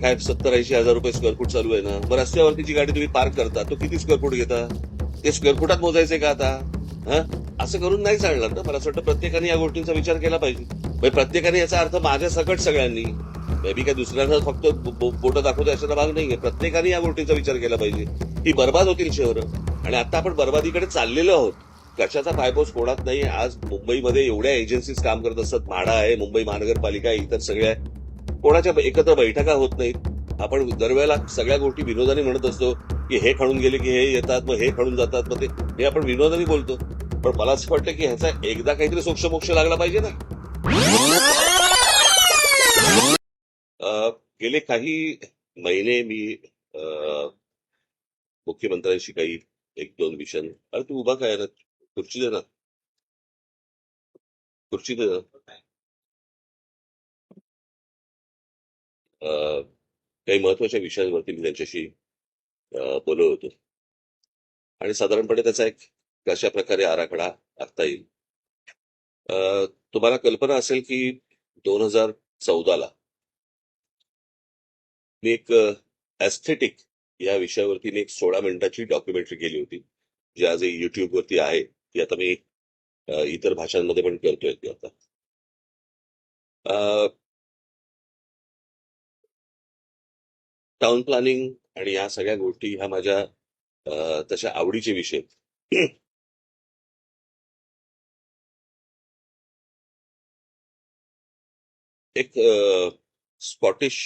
काय सत्तर ऐंशी हजार रुपये स्क्वेअर फूट चालू आहे ना? मग रस्त्यावरती जी गाडी तुम्ही पार्क करता तो किती स्क्वेअर फूट घेता? ते स्क्वेअर फुटात मोजायचे का आता? हा? असं करून नाही चालणार ना? मला असं वाटतं प्रत्येकाने या गोष्टींचा विचार केला पाहिजे. म्हणजे प्रत्येकाने याचा अर्थ माझ्या सकट सगळ्यांनी. मे बी काय दुसऱ्यांना फक्त बोट दाखवतो अशाचा भाग नाहीये. प्रत्येकाने या गोष्टींचा विचार केला पाहिजे. ही बर्बाद होतील शहरं. आणि आता आपण बर्बादीकडे चाललेलो आहोत. कशाचा पायपोस कोणात नाही आज मुंबईमध्ये एवढ्या एजन्सीज काम करत असतात. म्हाडा आहे मुंबई महानगरपालिका आहे, इतर सगळ्या कोणाच्या एकत्र बैठका होत नाहीत. आपण दरवेळेला सगळ्या गोष्टी विनोदाने म्हणत असतो की हे खणून गेले की हे येतात मग हे खणून जातात मग ते हे आपण विनोदाने बोलतो. पण मला असं वाटतं की ह्याचा एकदा काहीतरी सोक्षमोक्ष लागला पाहिजे ना. गेले काही महिने मी मुख्यमंत्र्यांशी काही एक दोन विषय अरे तू उभा काय खुर्ची दे ना. खुर्ची दे ना. काही महत्त्वाच्या विषयांवरती मी त्यांच्याशी बोललो बोलत होतो. आणि साधारणपणे त्याचा एक कशा प्रकारे आराखडा आखता येईल? तुम्हाला कल्पना असेल की दोन हजार चौदाला मी एक एस्थेटिक या विषयावरती मी एक सोळा मिनिटाची डॉक्युमेंटरी केली होती जी आज युट्यूब वरती आहे. ती आता मी इतर भाषांमध्ये पण करतोय ती आता. टाउन प्लॅनिंग आणि या सगळ्या गोष्टी ह्या माझ्या तशा आवडीचे विषय. एक स्कॉटिश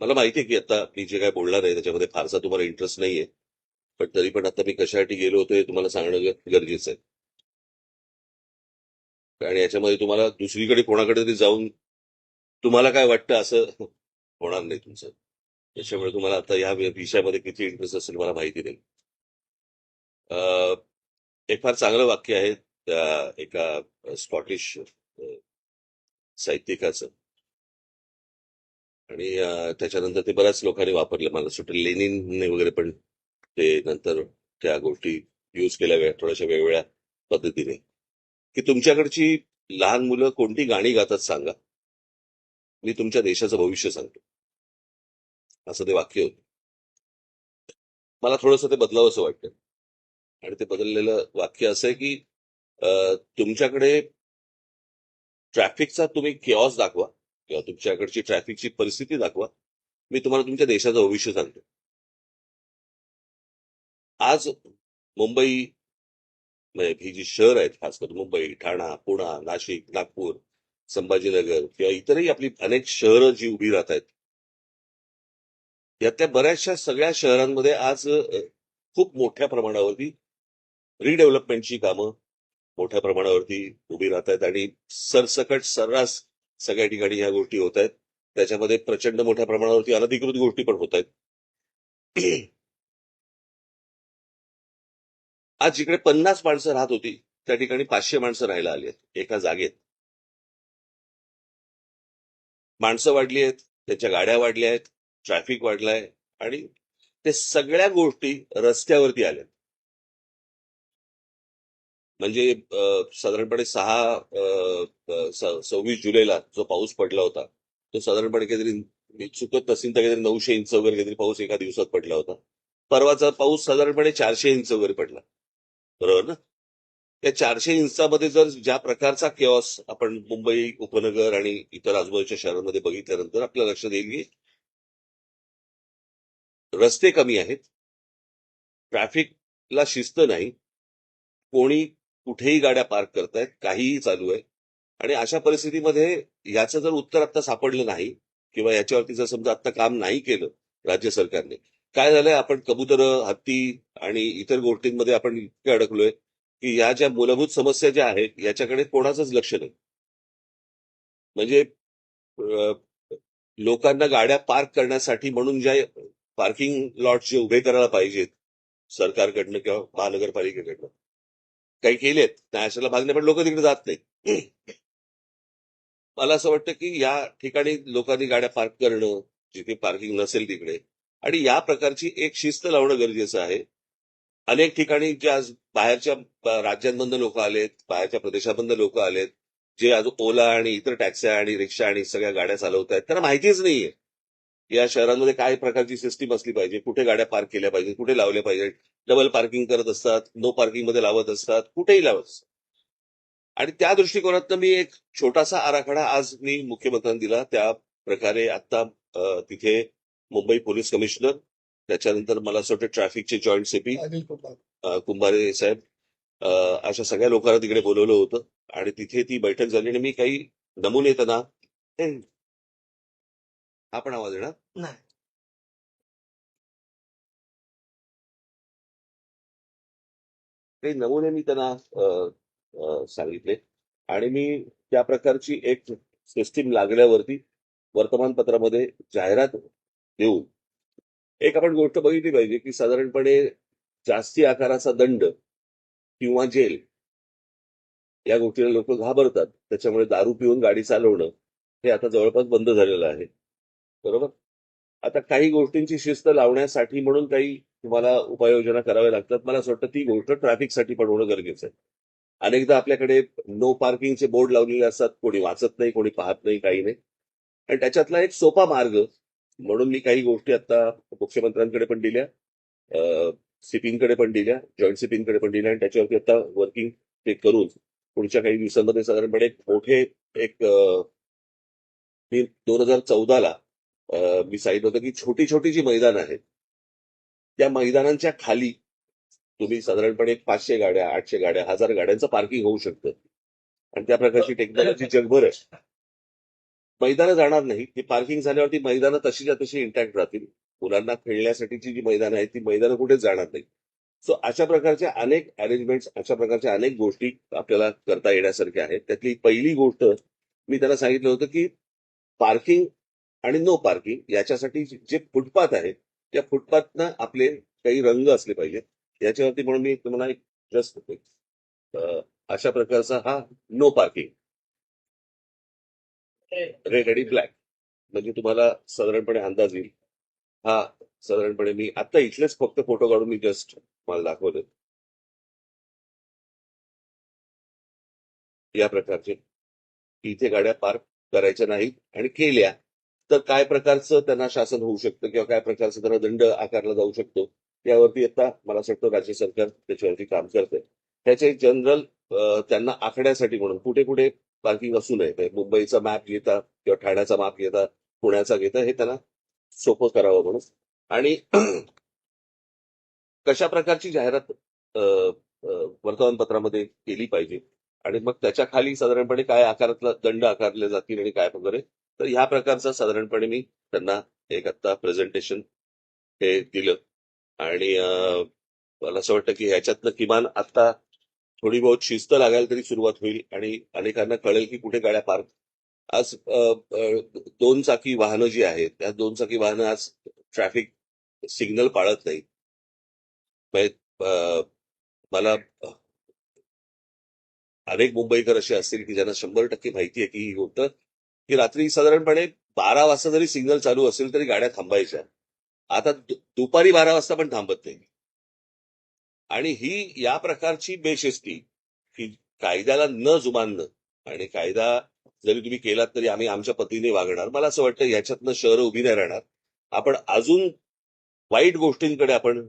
मला माहिती आहे की आता मी जे काय बोलणार आहे त्याच्यामध्ये फारसा तुम्हाला इंटरेस्ट नाहीये. पण तरी पण आता मी कशासाठी गेलो होतो हे तुम्हाला सांगणं गरजेचं आहे. आणि याच्यामध्ये तुम्हाला दुसरीकडे कोणाकडे तरी जाऊन तुम्हाला काय वाटतं असं होणार नाही तुमचं. त्याच्यामुळे तुम्हाला आता या विषयामध्ये किती इंटरेस्ट असेल मला माहिती नाही. एक फार चांगलं वाक्य आहे त्या एका स्कॉटिश साहित्यिकाचं. आणि त्याच्यानंतर ते बऱ्याच लोकांनी वापरलं. मला असं लेनिनने वगैरे पण ते नंतर त्या गोष्टी यूज केल्या वेळ थोड्याशा वेगवेगळ्या पद्धतीने. की तुमच्याकडची लहान मुलं कोणती गाणी गातात सांगा? मी तुमच्या देशाचं भविष्य सांगतो. असं ते वाक्य होतं. मला थोडंसं ते बदलावं असं वाटतं. आणि ते बदललेलं वाक्य असं आहे की तुमच्याकडे ट्रॅफिकचा तुम्ही केऑस दाखवा किंवा तुमच्याकडची ट्रॅफिकची परिस्थिती दाखवा. मी तुम्हाला तुमच्या देशाचं भविष्य सांगतो. आज मुंबई म्हणजे ही जी शहर आहेत खास करून मुंबई ठाणा पुणा नाशिक नागपूर संभाजीनगर किंवा इतरही आपली अनेक शहरं जी उभी राहत आहेत यातल्या बऱ्याचशा सगळ्या शहरांमध्ये आज खूप मोठ्या प्रमाणावरती रिडेव्हलपमेंटची कामं मोठ्या प्रमाणावरती उभी राहत आहेत आणि सरसकट सर्रास सगळ्या ठिकाणी ह्या गोष्टी होत आहेत त्याच्यामध्ये प्रचंड मोठ्या प्रमाणावरती अनधिकृत गोष्टी पण होत आहेत आज जिकडे पन्नास माणसं राहत होती त्या ठिकाणी पाचशे माणसं राहायला आली आहेत एका जागेत. माणसं वाढली आहेत त्यांच्या गाड्या वाढल्या आहेत ट्रॅफिक वाढलाय आणि ते सगळ्या गोष्टी रस्त्यावरती आल्या म्हणजे साधारणपणे सहा सव्वीस जुलैला जो पाऊस पडला होता तो साधारणपणे काहीतरी मी चुकत नसेल तर काहीतरी नऊशे इंच वगैरे काहीतरी पाऊस एका दिवसात पडला होता. परवाचा पाऊस साधारणपणे चारशे इंच वगैरे पडला. बरोबर ना? त्या चारशे इंचामध्ये जर ज्या प्रकारचा केऑस आपण मुंबई उपनगर आणि इतर आजूबाजूच्या शहरांमध्ये बघितल्यानंतर आपल्या लक्षात येईल की रस्ते कमी आहेत. ट्रॅफिकला शिस्त नाही. कोणी कुठेही गाड्या पार्क करतायत. काहीही चालू आहे. आणि अशा परिस्थितीमध्ये याचं जर उत्तर आता सापडलं नाही किंवा याच्यावरती जर समजा आता काम नाही केलं राज्य सरकारने काय झालंय? आपण कबुतर हत्ती आणि इतर गोष्टींमध्ये आपण इतके अडकलोय. की या ज्या मूलभूत समस्या ज्या आहेत याच्याकडे कोणाचंच लक्ष नाही. म्हणजे लोकांना गाड्या पार्क करण्यासाठी म्हणून ज्या पार्किंग लॉट जे उभे करायला पाहिजेत सरकारकडनं किंवा महानगरपालिकेकडनं. काही केलेत नाही अशाला पण लोक तिकडे जात नाही मला असं वाटतं की या ठिकाणी लोकांनी गाड्या पार्क करणं जिथे पार्किंग नसेल तिकडे आणि या प्रकारची एक शिस्त लावणं गरजेचं आहे. अनेक ठिकाणी जे आज बाहेरच्या अ, राज्यांमधनं लोक आलेत बाहेरच्या प्रदेशामधनं लोक आलेत जे आज ओला आणि इतर टॅक्सी आणि रिक्षा आणि सगळ्या गाड्या चालवत आहेत त्यांना माहितीच नाहीये. या शहरांमध्ये काय प्रकारची सिस्टीम असली पाहिजे कुठे गाड्या पार्क केल्या पाहिजे कुठे लावल्या पाहिजे डबल पार्किंग करत असतात नो पार्किंगमध्ये लावत असतात कुठेही लावत असतात. आणि त्या दृष्टिकोनातनं मी एक छोटासा आराखडा आज मी मुख्यमंत्र्यांना दिला त्या प्रकारे आता तिथे मुंबई पोलीस कमिशनर त्याच्यानंतर मला असं वाटतं ट्रॅफिकचे जॉईंट सीपी कुंभारे साहेब अशा सगळ्या लोकांना तिकडे बोलवलं होतं आणि तिथे ती बैठक झाली आणि मी काही नमुने त्यांना ए, आपण आवाज येणार? नाही. काही नमुने मी त्यांना सांगितले आणि मी त्या प्रकारची एक सिस्टीम लागल्यावरती वर्तमानपत्रामध्ये जाहिरात देऊन एक आपण गोष्ट बघितली पाहिजे की साधारणपणे जास्ती आकाराचा दंड किंवा जेल या गोष्टीला लोक घाबरतात. त्याच्यामुळे दारू पिऊन गाडी चालवणं हे आता जवळपास बंद झालेलं आहे. बरोबर? आता काही गोष्टींची शिस्त लावण्यासाठी म्हणून काही तुम्हाला उपाययोजना कराव्या लागतात. मला असं वाटतं ती गोष्ट ट्रॅफिकसाठी पण होणं गरजेचं आहे. अनेकदा आपल्याकडे नो पार्किंगचे बोर्ड लावलेले असतात. कोणी वाचत नाही कोणी पाहत नाही काही नाही. आणि त्याच्यातला एक सोपा मार्ग म्हणून मी काही गोष्टी आता मुख्यमंत्र्यांकडे पण दिल्या सिपिंगकडे पण दिल्या जॉईंट सिपिंगकडे पण दिल्या आणि त्याच्यावरती आता वर्किंग ते करून पुढच्या काही दिवसांमध्ये साधारणपणे एक मोठे एक मी दोन हजार चौदाला मी सांगितलं होतं की छोटी छोटी जी मैदान आहेत त्या मैदानांच्या खाली तुम्ही साधारणपणे पाचशे गाड्या आठशे गाड्या हजार गाड्यांचं पार्किंग होऊ शकतं. आणि त्या प्रकारची टेक्नॉलॉजी जगभर आहे. मैदानं जाणार नाही ती पार्किंग झाल्यावरती मैदानं तशीच्या तशी इंटॅक्ट राहतील. मुलांना खेळण्यासाठीची जी मैदानं आहेत ती मैदानं कुठेच जाणार नाही. सो अशा प्रकारच्या अनेक अरेंजमेंट्स अशा प्रकारच्या अनेक गोष्टी आपल्याला करता येण्यासारख्या आहेत. त्यातली पहिली गोष्ट मी त्याला सांगितलं होतं की पार्किंग आणि नो पार्किंग याच्यासाठी जे फुटपाथ आहे त्या फुटपाथनं आपले काही रंग असले पाहिजेत. याच्यावरती म्हणून मी तुम्हाला एक जस्ट अशा प्रकारचा हा नो पार्किंग. रेड आणि ब्लॅक म्हणजे तुम्हाला साधारणपणे अंदाज येईल. हा साधारणपणे मी आता इथलेच फक्त फोटो काढून मी जस्ट मला दाखवले या प्रकारचे. इथे गाड्या पार्क करायच्या नाहीत आणि केल्या तर काय प्रकारचं त्यांना शासन होऊ शकतं किंवा काय प्रकारचं त्यांना दंड आकारला जाऊ शकतो यावरती आता मला असं वाटतं राज्य सरकार त्याच्यावरती काम करते त्याचे जनरल त्यांना आखण्यासाठी म्हणून कुठे कुठे पार्किंग असू नये. म्हणजे मुंबईचा मॅप घेता किंवा ठाण्याचा मॅप घेता पुण्याचा घेता हे त्यांना सोपं करावं म्हणून. आणि कशा प्रकारची जाहिरात वर्तमानपत्रामध्ये केली पाहिजे? आणि मग त्याच्याखाली साधारणपणे काय आकारातला दंड आकारले जातील आणि काय वगैरे? तर ह्या प्रकारचं साधारणपणे मी त्यांना एक आता प्रेझेंटेशन हे दिलं. आणि मला असं वाटतं की ह्याच्यातनं किमान आता थोडी बहुत शिस्त लागायला तरी सुरुवात होईल आणि अनेकांना कळेल की कुठे गाड्या पार्क आज दोन चाकी वाहनं जी आहेत त्या दोन चाकी वाहनं आज ट्रॅफिक सिग्नल पाळत नाही मला अनेक मुंबईकर असे असतील की ज्यांना शंभर टक्के माहिती आहे की ही गोष्ट की रात्री साधारणपणे बारा वाजता जरी सिग्नल चालू असेल तरी गाड्या थांबायच्या. आता दुपारी बारा वाजता पण थांबत नाही आणि ही या प्रकारची बेशिस्ती की कायद्याला न जुमानणं. आणि कायदा जरी तुम्ही केलात तरी आम्ही आमच्या पतीने वागणार. मला असं वाटतं याच्यातनं शहरं उभी नाही राहणार. आपण अजून वाईट गोष्टींकडे आपण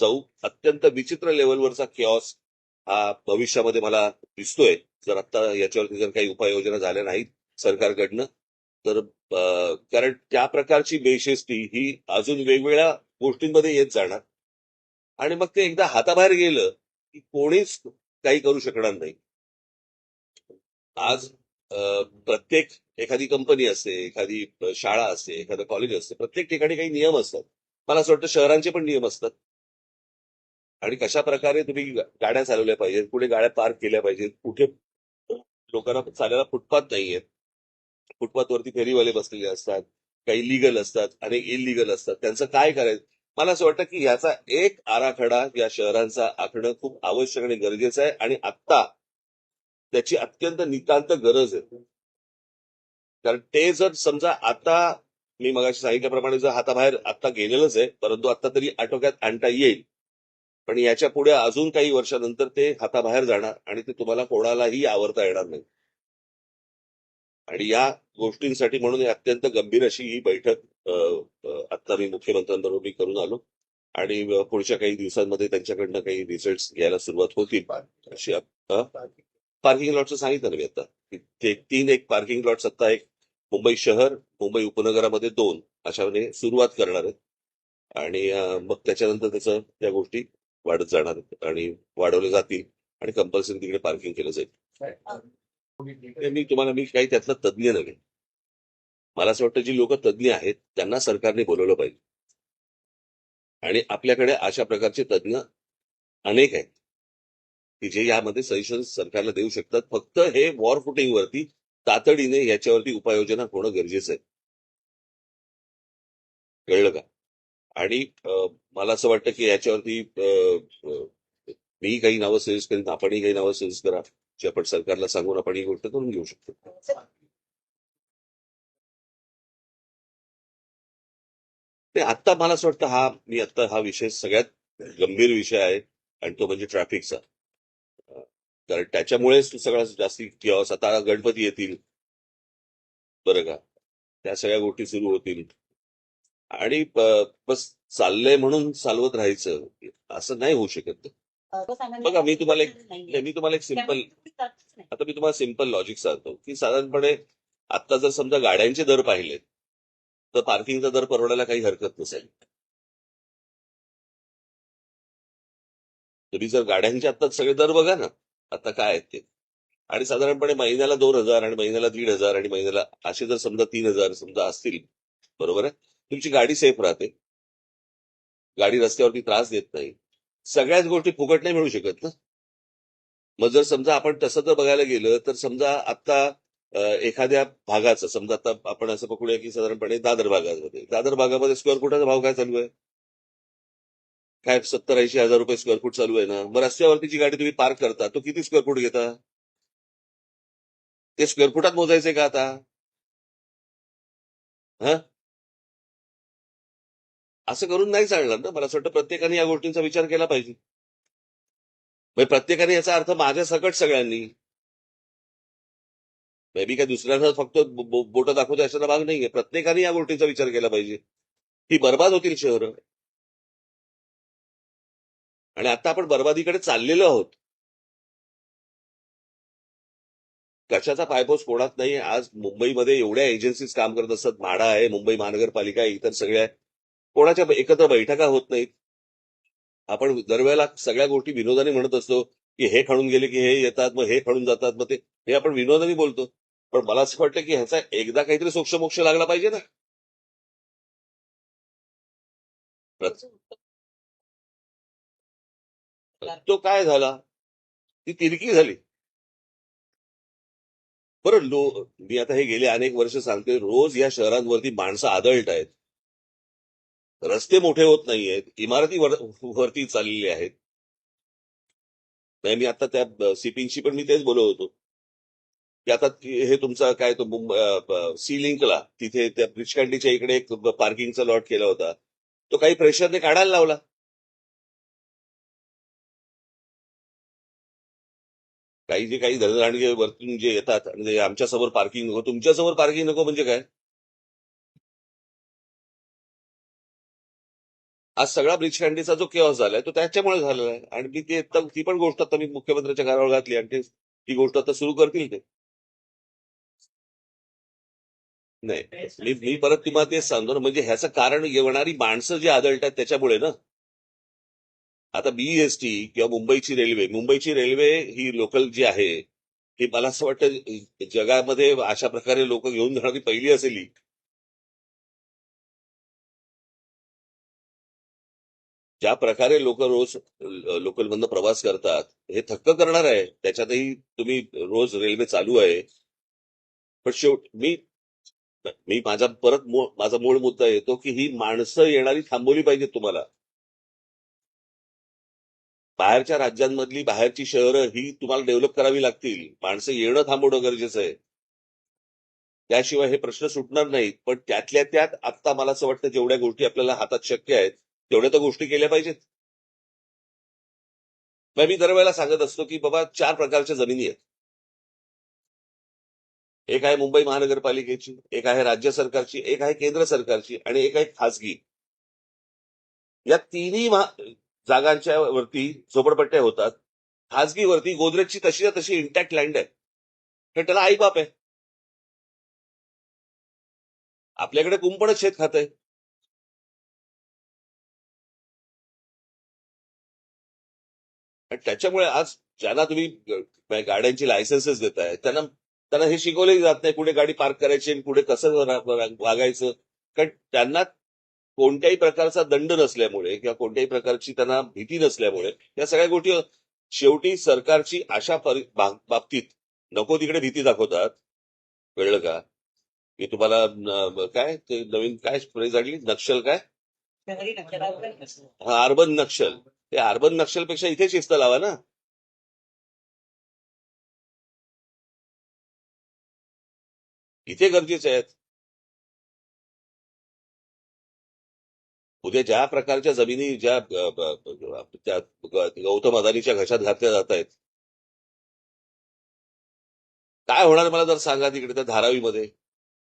जाऊ. अत्यंत विचित्र लेवलवरचा क्यॉस हा भविष्यामध्ये मला दिसतोय. जर आता याच्यावरती जर काही उपाययोजना झाल्या नाहीत सरकारकडनं तर कारण त्या प्रकारची बेशिस्ती ही अजून वेगवेगळ्या गोष्टींमध्ये येत जाणार. आणि मग ते एकदा हाताबाहेर गेलं की कोणीच काही करू शकणार नाही. आज प्रत्येक एखादी कंपनी असते एखादी शाळा असते एखादं कॉलेज असते प्रत्येक ठिकाणी काही नियम असतात. मला असं वाटतं शहरांचे पण नियम असतात. आणि कशा प्रकारे तुम्ही गाड्या चालवल्या पाहिजेत कुठे गाड्या पार्क केल्या पाहिजेत कुठे लोकांना चालायला फुटपाथ नाहीयेत फुटपाथवरती फेरीवाले बसलेले असतात काही लिगल असतात अनेक इलिगल असतात. त्यांचं काय करायचं? मला असं वाटतं की याचा एक आराखडा या शहरांचा आखणं खूप आवश्यक आणि गरजेचं आहे आणि आत्ता त्याची अत्यंत नितांत गरज आहे. कारण ते जर समजा आता मी मगाशी सांगितल्याप्रमाणे जर हाताबाहेर आता गेलेलंच आहे परंतु आता तरी आटोक्यात आणता येईल. पण याच्यापुढे अजून काही वर्षानंतर ते हाताबाहेर जाणार आणि ते तुम्हाला कोणालाही आवरता येणार नाही. आणि या गोष्टींसाठी म्हणून ही अत्यंत गंभीर अशी ही बैठक आता मी मुख्यमंत्र्यांबरोबर मी करून आलो. आणि पुढच्या काही दिवसांमध्ये त्यांच्याकडनं काही रिझल्ट घ्यायला सुरुवात होतील. अशी पार्किंग लॉटचं सांगितलं ना मी आता. ते तीन एक पार्किंग लॉट्स आता एक मुंबई शहर मुंबई उपनगरामध्ये दोन अशाने सुरुवात करणार आहेत. आणि मग त्याच्यानंतर त्याचं त्या गोष्टी वाढत जाणार आहेत. आणि वाढवल्या जातील आणि कंपल्सरी तिकडे पार्किंग केलं जाईल. मी तुम्हाला मी काही त्यातला तज्ज्ञ नव्हे. मला असं वाटतं जी लोक तज्ज्ञ आहेत त्यांना सरकारने बोलवलं पाहिजे. आणि आपल्याकडे अशा प्रकारचे तज्ज्ञ अनेक आहेत की जे यामध्ये सजेशन सरकारला देऊ शकतात. फक्त हे वॉर फुटिंगवरती तातडीने याच्यावरती उपाययोजना होणं गरजेचं आहे. कळलं का? आणि मला असं वाटतं की याच्यावरती मी काही नावं सजेस्ट करीन आपणही काही नावं सजेस्ट करा जे आपण सरकारला सांगून आपण ही गोष्ट करून घेऊ शकतो. ते आता मला असं वाटतं हा मी आता हा विषय सगळ्यात गंभीर विषय आहे आणि तो म्हणजे ट्रॅफिकचा कारण त्याच्यामुळेच सगळा जास्ती किंवा आता गणपती येतील. बरं का? त्या सगळ्या गोष्टी सुरू होतील. आणि बस चाललंय म्हणून चालवत राहायचं. असं नाही होऊ शकत. बघा मी तुम्हाला एक मी तुम्हाला एक सिंपल आता मी तुम्हाला सिंपल लॉजिक सांगतो की साधारणपणे आता जर समजा गाड्यांचे दर पाहिलेत तर पार्किंगचा दर परवडायला काही हरकत नसेल. तुम्ही जर गाड्यांचे आता सगळे दर बघा ना आता काय आहेत ते. आणि साधारणपणे महिन्याला दोन हजार आणि महिन्याला दीड हजार आणि महिन्याला असे जर समजा तीन हजार समजा असतील बरोबर आहे? तुमची गाडी सेफ राहते. गाडी रस्त्यावरती त्रास देत नाही. सगळ्याच गोष्टी फुकट नाही मिळू शकत ना. मग जर समजा आपण तसं जर बघायला गेलं तर समजा आता एखाद्या भागाचं समजा आता आपण असं पकडूया की साधारणपणे दादर भागामध्ये. दादर भागामध्ये स्क्वेअर फुटाचा भाव काय चालू आहे? काय सत्तर ऐंशी हजार रुपये स्क्वेअर फूट चालू आहे ना? मग रस्त्यावरती जी गाडी तुम्ही पार्क करता तो किती स्क्वेअर फूट घेता? ते स्क्वेअर फुटात मोजायचे का आता? हा? असं करून नाही चालणार ना? मला असं वाटतं प्रत्येकाने या गोष्टींचा विचार केला पाहिजे. म्हणजे प्रत्येकाने याचा अर्थ माझ्या सकट सगळ्यांनी. मेबी काय दुसऱ्यांना फक्त बोट दाखवतो अशाचा भाग नाहीये. प्रत्येकाने या गोष्टीचा विचार केला पाहिजे. ही बर्बाद होतील शहर. आणि आता आपण बर्बादीकडे चाललेलो आहोत. कशाचा पायपोस कोणात नाही आज मुंबईमध्ये एवढ्या एजन्सीज काम करत असतात. म्हाडा आहे मुंबई महानगरपालिका आहे, इतर सगळ्या कोणाच्या एकत्र बैठका होत नाहीत. आपण दरवेळेला सगळ्या गोष्टी विनोदाने म्हणत असतो की हे खणून गेले की हे येतात मग हे खणून जातात मग ते हे आपण विनोदाने बोलतो. पण मला असं वाटतं की ह्याचा एकदा काहीतरी सोक्षमोक्ष लागला पाहिजे ना. तो काय झाला? ती तिरकी झाली. बरं लो मी आता हे गेले अनेक वर्ष सांगते रोज या शहरांवरती माणसं आदळत आहेत. रस्ते मोठे होत नाहीयेत इमारती वर- वरती चाललेली आहेत. नाही मी आता त्या सिपिंगशी पण मी तेच बोलत होतो. की आता हे तुमचा काय तो मुंबई सी लिंकला तिथे त्या ब्रिज इकडे एक पार्किंगचा लॉट केला होता. तो काही प्रेशरने काढायला लावला? काही जे काही धनराणगे वरतून जे येतात आणि आमच्यासमोर पार्किंग नको तुमच्यासमोर पार्किंग नको म्हणजे काय? आज सगळा ब्रिजकांडीचा जो केव्हा झालाय तो त्याच्यामुळे झालेला आहे. आणि मी ते ती पण गोष्ट आता मी मुख्यमंत्र्यांच्या घरावर घातली आणि ती गोष्ट आता सुरू करतील ते. नाही. मी मी परत तुम्हाला तेच सांगतो ना म्हणजे ह्याचं कारण येणारी माणसं जी आदळतात त्याच्यामुळे ना. आता बीएसटी किंवा मुंबईची रेल्वे मुंबईची रेल्वे ही लोकल जी आहे ही मला असं वाटतं जगामध्ये अशा प्रकारे लोक घेऊन जाणारी पहिली असेल ही. ज्या प्रकारे लोक रोज लोकलमधनं प्रवास करतात हे थक्क करणार आहे. त्याच्यातही तुम्ही रोज रेल्वे चालू आहे. पण शेवट मी मी माझा परत माझा मूळ मुद्दा येतो की ही माणसं येणारी थांबवली पाहिजेत तुम्हाला. बाहेरच्या राज्यांमधली बाहेरची शहरं ही तुम्हाला डेव्हलप करावी लागतील. माणसं येणं थांबवणं गरजेचं आहे. त्याशिवाय हे प्रश्न सुटणार नाहीत पण त्यातल्या त्यात आता मला असं वाटतं जेवढ्या गोष्टी आपल्याला हातात शक्य आहेत तेवढ्या तर गोष्टी केल्या पाहिजेत. मी दरवेळेला सांगत असतो की बाबा चार प्रकारच्या जमिनी आहेत. एक आहे मुंबई महानगरपालिकेची एक आहे राज्य सरकारची एक आहे केंद्र सरकारची आणि एक आहे खासगी. या तिन्ही जागांच्या वरती झोपडपट्ट्या होतात. खासगीवरती गोदरेजची तशी तशी इंटॅक्ट लँड आहे तर त्याला आईबाप आहे. आपल्याकडे कुंपणच शेत खात आहे. त्याच्यामुळे आज ज्यांना तुम्ही गाड्यांची लायसन्सेस देताय त्यांना त्यांना हे शिकवले जात नाही कुठे गाडी पार्क करायची आणि कुठे कसं वागायचं. कारण त्यांना कोणत्याही प्रकारचा दंड नसल्यामुळे किंवा कोणत्याही प्रकारची त्यांना भीती नसल्यामुळे या सगळ्या गोष्टी शेवटी सरकारची अशा बाबतीत नको तिकडे भीती दाखवतात. कळलं का? की तुम्हाला काय ते नवीन काय फ्रेज आणली? नक्षल काय? हा अर्बन नक्षल. ते अर्बन नक्षलपेक्षा इथे शिस्त लावा ना. इथे गरजेचे आहेत. उद्या ज्या प्रकारच्या जमिनी ज्या गौतम अदानीच्या घशात घातल्या जात आहेत. काय होणार मला जर सांगा तिकडे त्या धारावीमध्ये?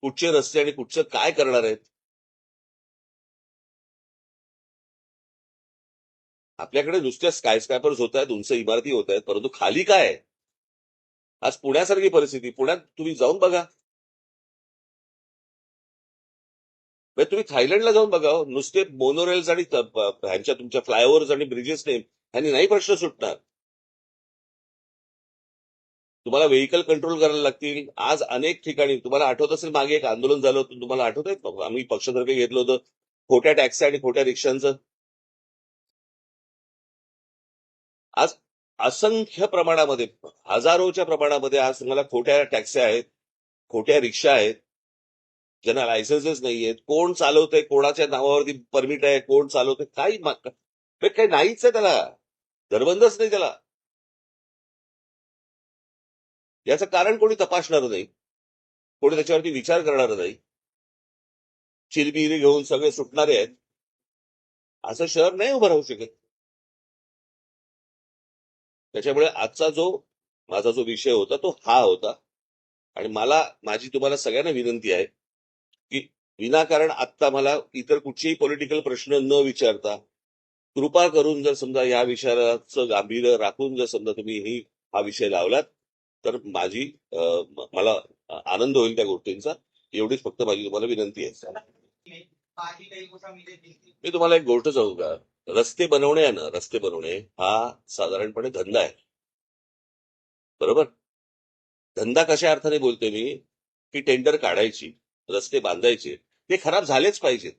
कुठचे रस्ते आणि कुठचं काय करणार आहेत? आपल्याकडे नुसत्या स्कायस्कायपर्स होत आहेत उंच इमारती होत आहेत परंतु खाली काय आहे? आज पुण्यासारखी परिस्थिती पुण्यात तुम्ही जाऊन बघा. म्हणजे तुम्ही थायलंडला जाऊन बघा नुसते मोनोरेल्स आणि ह्यांच्या तुमच्या फ्लायओव्हर्स आणि ब्रिजेसने ह्यांनी नाही प्रश्न सुटणार. तुम्हाला व्हेकल कंट्रोल करायला लागतील. आज अनेक ठिकाणी तुम्हाला आठवत असेल मागे एक आंदोलन झालं होतं तुम्हाला आठवत आहे आम्ही पक्षतर्फे घेतलं होतं खोट्या टॅक्सी आणि खोट्या रिक्षांचं. आज असंख्य प्रमाणामध्ये हजारोच्या प्रमाणामध्ये आज तुम्हाला खोट्या टॅक्सी आहेत खोट्या रिक्षा आहेत ज्यांना लायसन्सेस नाहीयेत कोण चालवतंय कोणाच्या नावावरती परमिट आहे कोण चालवतंय काही काही नाहीच आहे त्याला. धरबंदच नाही त्याला. याचं कारण कोणी तपासणार नाही. कोणी त्याच्यावरती विचार करणार नाही. चिरबिरी घेऊन सगळे सुटणारे आहेत. असं शहर नाही उभं राहू शकत. त्याच्यामुळे आजचा जो माझा जो विषय होता तो हा होता. आणि मला माझी तुम्हाला सगळ्यांना विनंती आहे की विनाकारण आत्ता मला इतर कुठचेही पॉलिटिकल प्रश्न न विचारता कृपा करून जर समजा या विषयाचं गांभीर्य राखून जर समजा तुम्ही ही हा विषय लावलात तर माझी मला आनंद होईल त्या गोष्टींचा. एवढीच फक्त माझी तुम्हाला विनंती आहे. मी तुम्हाला एक गोष्ट सांगू का? रस्ते बनवणे आहे ना रस्ते बनवणे हा साधारणपणे धंदा आहे. बरोबर? धंदा कशा अर्थाने बोलते मी? की टेंडर काढायची. रस्ते बांधायचे ते खराब झालेच पाहिजेत.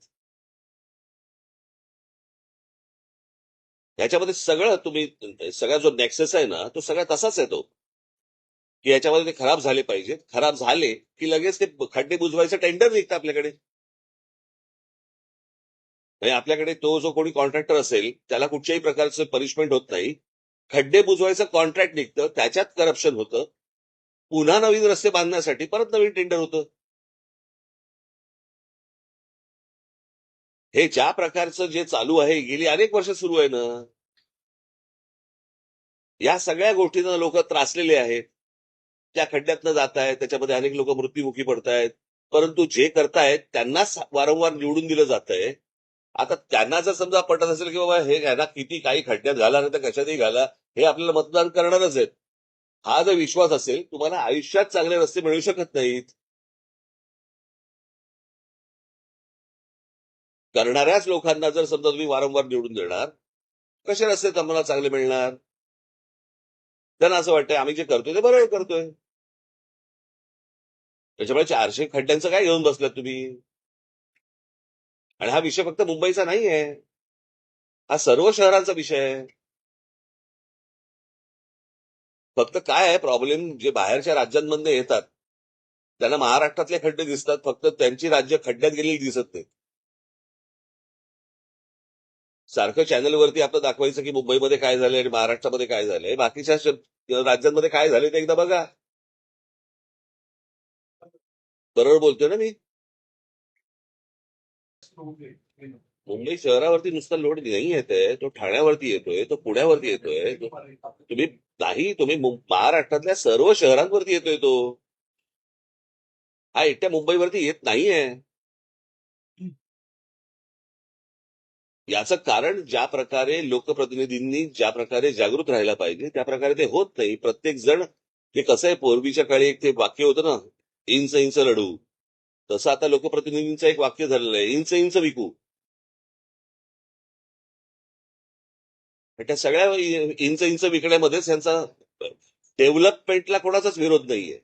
याच्यामध्ये सगळं तुम्ही सगळा जो नेक्सेस आहे ना तो सगळा तसाच येतो की याच्यामध्ये ते खराब झाले पाहिजेत. खराब झाले की लगेच ते खड्डे बुजवायचं टेंडर निघतं आपल्याकडे. म्हणजे आपल्याकडे तो जो कोणी कॉन्ट्रॅक्टर असेल त्याला कुठच्याही प्रकारचं पनिशमेंट होत नाही. खड्डे बुजवायचं कॉन्ट्रॅक्ट निघतं त्याच्यात करप्शन होतं. पुन्हा नवीन रस्ते बांधण्यासाठी परत नवीन टेंडर होतं. हे ज्या प्रकारचं जे चालू आहे गेली अनेक वर्ष सुरू आहे ना या सगळ्या गोष्टींना लोक त्रासलेले आहेत. त्या खड्ड्यातनं जात आहेत त्याच्यामध्ये अनेक लोक मृत्यूमुखी पडतायत. परंतु जे करतायत त्यांनाच वारंवार निवडून दिलं जात आहे आता त्यांना जर समजा पटत असेल की बाबा हे घ्या किती काही खड्ड्यात घाला नाही तर कशातही घाला हे आपल्याला मतदान करणारच आहेत. हा जर विश्वास असेल तुम्हाला आयुष्यात चांगले रस्ते मिळू शकत नाहीत. करणाऱ्याच लोकांना जर समजा तुम्ही वारंवार निवडून देणार कसे रस्ते तुम्हाला चांगले मिळणार? त्यांना असं वाटतंय आम्ही जे करतोय ते बरोबर करतोय. त्याच्यामुळे चारशे खड्ड्यांचं काय घेऊन बसलात तुम्ही? आणि हा विषय फक्त मुंबईचा नाही आहे हा सर्व शहरांचा विषय आहे. फक्त काय आहे प्रॉब्लेम जे बाहेरच्या राज्यांमधनं येतात त्यांना महाराष्ट्रातले खड्डे दिसतात फक्त त्यांची राज्य खड्ड्यात गेलेली दिसत नाहीत. सारखं चॅनलवरती आपलं दाखवायचं की मुंबईमध्ये काय झालंय आणि महाराष्ट्रामध्ये काय झालंय. बाकीच्या राज्यांमध्ये काय झालंय ते एकदा बघा. बरोबर बोलतोय ना मी? मुंबई शहरावरती नुसता लोड नाही येत आहे तो ठाण्यावरती येतोय तो पुण्यावरती येतोय. तुम्ही नाही तुम्ही महाराष्ट्रातल्या सर्व शहरांवरती येतोय तो. हा एकट्या मुंबईवरती येत नाहीये. याचं कारण ज्या प्रकारे लोकप्रतिनिधींनी ज्या प्रकारे जागृत राहायला पाहिजे त्या प्रकारे ते होत नाही. प्रत्येक जण ते कसं आहे पूर्वीच्या काळी एक ते वाक्य होतं ना इंच इंच लढू. तसं आता लोकप्रतिनिधींचं एक वाक्य झालेलं आहे इंच इंच विकू. त्या सगळ्या इंच इंच विकण्यामध्येच यांचा डेव्हलपमेंटला कोणाचाच विरोध नाहीये.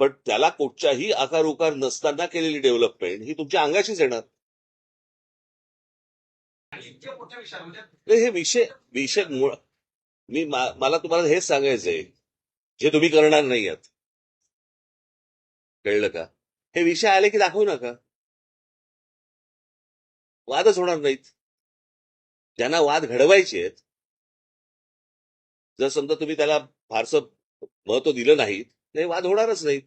पण त्याला कुठच्याही आकार उकार नसताना केलेली डेव्हलपमेंट ही तुमच्या अंगाशीच येणार. नाही, हे विषय विषय मुळ- मी मला तुम्हाला हेच सांगायचंय जे तुम्ही करणार नाही आहात. कळलं का? हे विषय आले की दाखवू नका. वादच होणार नाहीत. ज्यांना वाद घडवायचे आहेत जर समजा तुम्ही त्याला फारसं महत्त्व दिलं नाहीत ते वाद होणारच नाहीत.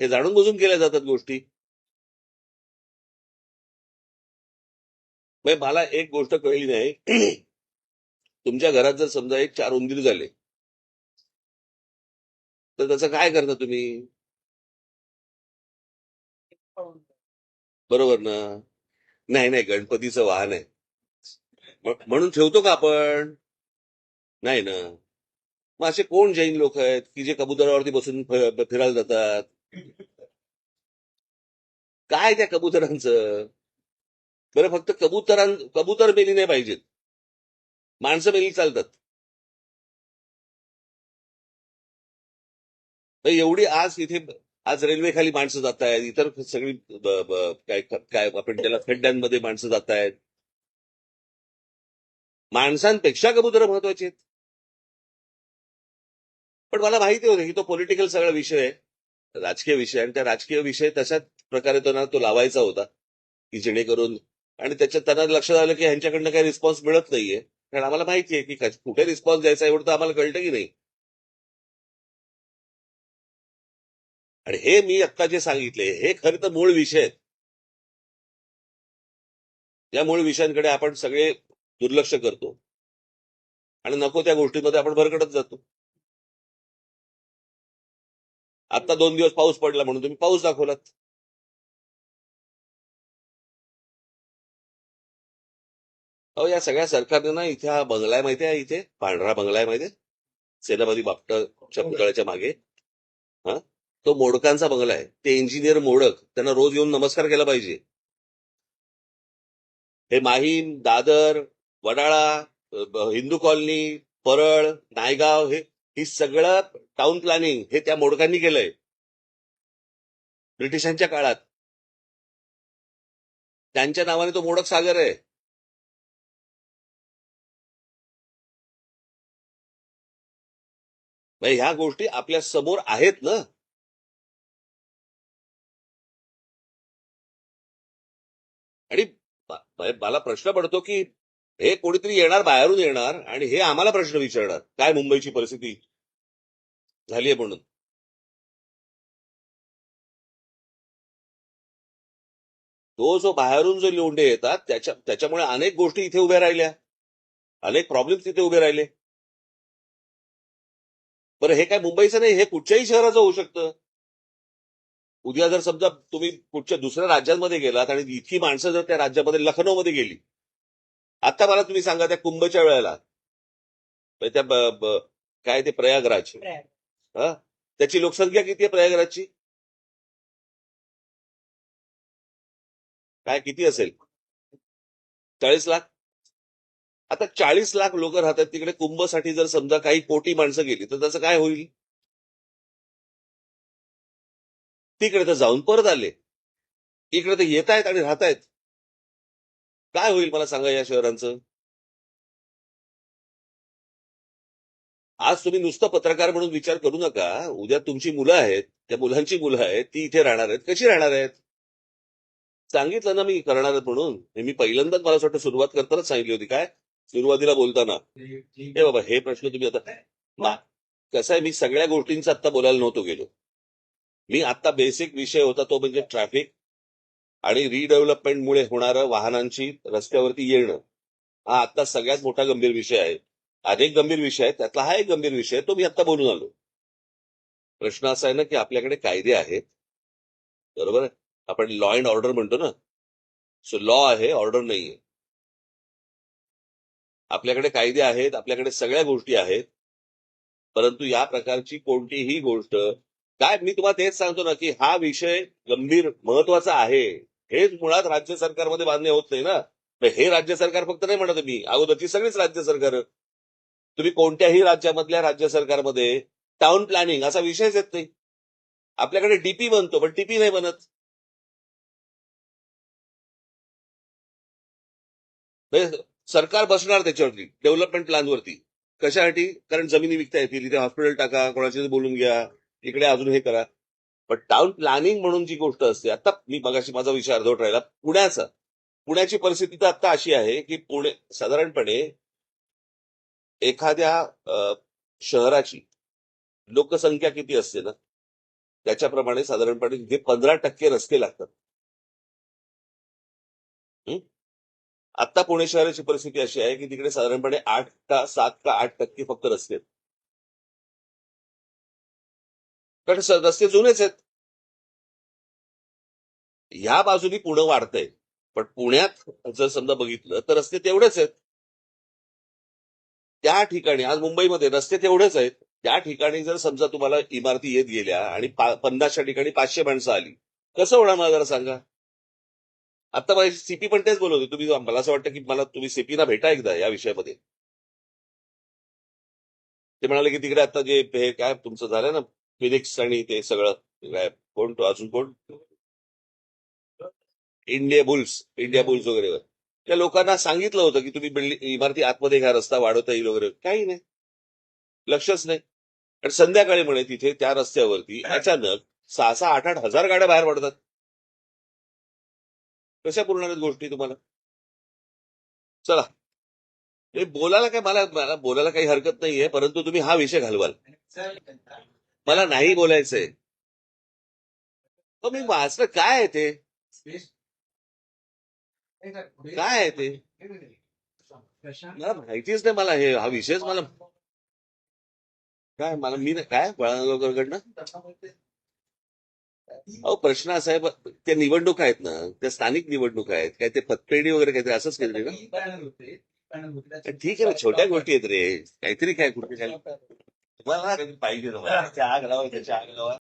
हे जाणून बुजून केल्या जातात गोष्टी. मला एक गोष्ट कळली नाही. तुमच्या घरात जर समजा एक चार उंदीर झाले तर त्याचं काय करता तुम्ही? बरोबर ना? नाही नाही गणपतीचं वाहन आहे. म्हणून ठेवतो का आपण? नाही ना. मग असे कोण जैन लोक आहेत की जे कबुतरावरती बसून फिरायला जातात? काय त्या कबुतरांचं? बरं फक्त कबुतरां कबुतर मेली नाही पाहिजेत. माणसं मेली चालतात. एवढी आज इथे आज रेल्वे खाली माणसं जात आहेत इतर सगळी काय काय आपण त्याला खड्ड्यांमध्ये माणसं जात आहेत माणसांपेक्षा कबुतर महत्वाची आहेत. पण मला माहिती होतं की तो पॉलिटिकल सगळा विषय आहे राजकीय विषय आणि त्या राजकीय विषय तशाच प्रकारे त्यांना तो लावायचा होता की जेणेकरून आणि त्याच्यात त्यांना लक्षात आलं की ह्यांच्याकडनं काही रिस्पॉन्स मिळत नाहीये. कारण आम्हाला माहिती आहे की कुठे रिस्पॉन्स द्यायचा एवढं तर आम्हाला कळतं की नाही. आणि हे मी आत्ता जे सांगितले हे खरं तर मूळ विषय आहेत. या मूळ विषयांकडे आपण सगळे दुर्लक्ष करतो. आणि नको त्या गोष्टींमध्ये आपण भरकटत जातो. आता दोन दिवस पाऊस पडला म्हणून तुम्ही पाऊस दाखवलात. अहो या सगळ्या सरकारने ना इथे हा बंगला आहे माहिती आहे इथे? पांढरा बंगला आहे माहिती आहे? सेनापती बापटाच्या पुतळ्याच्या मागे. हा? तो मोडकांचा बंगला आहे. ते इंजिनियर मोडक त्यांना रोज येऊन नमस्कार केला पाहिजे. हे माहीम दादर वडाळा हिंदू कॉलनी परळ नायगाव हे ही सगळं टाउन प्लॅनिंग हे त्या मोडकांनी केलंय. ब्रिटिशांच्या काळात. त्यांच्या नावाने तो मोडक सागर आहे. म्हणजे ह्या गोष्टी आपल्यासमोर आहेत ना. आणि मला प्रश्न पडतो की हे कोणीतरी येणार बाहेरून येणार आणि हे आम्हाला प्रश्न विचारणार. काय मुंबईची परिस्थिती झालीये म्हणून? तो जो बाहेरून जो लोंढे येतात त्याच्या त्याच्यामुळे अनेक गोष्टी इथे उभ्या राहिल्या. अनेक प्रॉब्लेम्स तिथे उभे राहिले. बरं हे काय मुंबईचं नाही हे कुठच्याही शहराचं होऊ शकतं. उद्या जर समजा तुम्ही कुठच्या दुसऱ्या राज्यांमध्ये गेलात आणि इतकी माणसं जर त्या राज्यामध्ये लखनौमध्ये गेली. आता मला तुम्ही सांगा त्या कुंभच्या वेळेला. म्हणजे त्या काय ते प्रयागराज. हा? त्याची लोकसंख्या किती आहे प्रयागराजची? काय किती असेल? चाळीस लाख? आता चाळीस लाख लोक राहतात तिकडे कुंभसाठी जर समजा काही कोटी माणसं गेली तर त्याचं काय होईल? तिकडे तर जाऊन परत आले. इकडे तर येत आहेत आणि राहत आहेत काय होईल मला सांगा या शहरांचं? आज तुम्ही नुसतं पत्रकार म्हणून विचार करू नका. उद्या तुमची मुलं आहेत त्या मुलांची मुलं आहेत ती इथे राहणार आहेत. कशी राहणार आहेत? सांगितलं ना मी करणार आहेत म्हणून. मी पहिल्यांदाच मला असं वाटतं सुरुवात करतानाच सांगितली होती. काय? सुरुवातीला बोलताना हे बाबा हे प्रश्न तुम्ही आता ना कसं आहे मी सगळ्या गोष्टींचा आता बोलायला नव्हतो गेलो. मी आता बेसिक विषय होता तो म्हणजे ट्रॅफिक आणि रिडेव्हलपमेंटमुळे होणारं वाहनांची रस्त्यावरती येणं. हा आता सगळ्यात मोठा गंभीर विषय आहे. अनेक गंभीर विषय आहेत त्यातला हा एक गंभीर विषय तो मी आता बोलून आलो. प्रश्न असा आहे ना की आपल्याकडे कायदे आहेत. बरोबर आहे? आपण लॉ अँड ऑर्डर म्हणतो ना? सो लॉ आहे ऑर्डर नाहीये. आपल्याकडे कायदे आहेत आपल्याकडे सगळ्या गोष्टी आहेत. परंतु या प्रकारची कोणतीही गोष्ट काय मी तुम्हाला तेच सांगतो ना की हा विषय गंभीर महत्त्वाचा आहे. हेच मुळात राज्य सरकारमध्ये मान्य होत नाही ना. हे राज्य सरकार फक्त नाही म्हणत मी अगोदरची सगळीच राज्य सरकार. तुम्ही कोणत्याही राज्यामधल्या राज्य सरकारमध्ये टाउन प्लॅनिंग असा विषयच येत नाही. आपल्याकडे डीपी बनतो पण टीपी नाही बनत नाही सरकार बसणार त्याच्यावरती डेव्हलपमेंट प्लॅनवरती कशासाठी? कारण जमिनी विकता येतील इथे हॉस्पिटल टाका कोणाशी बोलून घ्या इकडे अजून हे करा. पण टाउन प्लॅनिंग म्हणून जी गोष्ट असते आता मी मगाशी माझा विषय अर्धवट राहिला पुण्याचा. पुण्याची परिस्थिती तर आता अशी आहे की पुणे साधारणपणे एखाद्या शहराची लोकसंख्या किती असते ना त्याच्याप्रमाणे साधारणपणे तिथे पंधरा टक्के रस्ते लागतात. आता पुणे शहराची परिस्थिती अशी आहे की तिकडे साधारणपणे आठ का सात का आठ टक्के फक्त रस्ते आहेत. कारण रस्ते जुनेच आहेत. ह्या बाजूनी पुणे वाढतंय. पण पुण्यात जर समजा बघितलं तर रस्ते तेवढेच आहेत. त्या ठिकाणी आज मुंबईमध्ये रस्ते तेवढेच आहेत. त्या ठिकाणी जर समजा तुम्हाला इमारती येत गेल्या आणि पन्नासच्या ठिकाणी पाचशे माणसं आली कसं होणार मला जरा सांगा? आता माझी सीपी पण तेच बोलवते तुम्ही मला असं वाटतं की मला तुम्ही सीपीना भेटा एकदा या विषयामध्ये. ते म्हणाले की तिकडे आता जे हे काय तुमचं झालं ना फिनिक्स आणि ते सगळं काय कोण तो अजून कोण? इंडिया बुल्स इंडिया बुल्स वगैरे. त्या लोकांना सांगितलं होतं की तुम्ही बिल्डिंग इमारती आतमध्ये घ्या रस्ता वाढवता येईल वगैरे. काही नाही. लक्षच नाही. आणि संध्याकाळी म्हणे तिथे त्या रस्त्यावरती अचानक सहा सहा आठ आठ हजार गाड्या बाहेर पडतात. कशा पुरणार आहेत गोष्टी तुम्हाला? चला. हे बोलायला काय मला मला बोलायला काही हरकत नाहीये परंतु तुम्ही हा विषय घालवाल. मला नाही बोलायचंय. मी वाचलं काय आहे ते? काय आहे ते? मला माहितीच नाही मला हे हा विषयच मला काय मला मी नाही- काय बळाकडनं अहो प्रश्न असा आहे त्या निवडणुका आहेत ना त्या स्थानिक निवडणुका आहेत काय ते पतपेढी वगैरे काहीतरी असंच काहीतरी ना ठीक आहे ना छोट्या गोष्टी आहेत रे काहीतरी काय कुठे तुम्हाला पाहिजे तुम्हाला. चहा घालावा इथे चहा घालावा